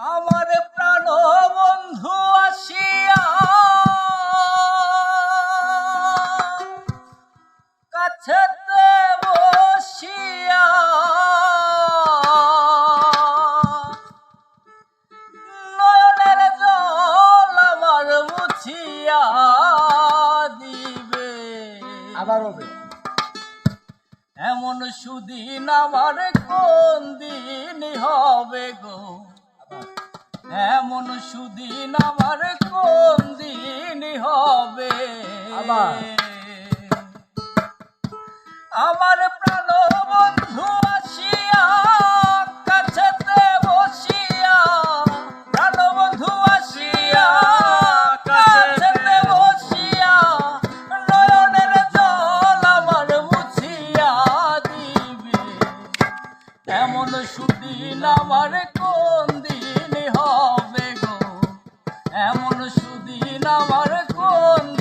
আমার প্রাণ বন্ধু আসিয়া কাছেতে বসিয়া নয়নের জল আমার মুছিয়া দিবে। আবার হবে। এমন সুদিন আমার কোন দিন হবে গো? এমন সুদিন আমার কোন দিন হবে? আমার প্রাণ বন্ধু আসিয়া কাছেতে বসিয়া প্রাণ বন্ধু আসিয়া কাছেতে বসিয়া নয়নের জল আমার মুছিয়া দিবে। এমন সুদিন আমার কোন দিন হবে? এমন সুদিন আমার কোন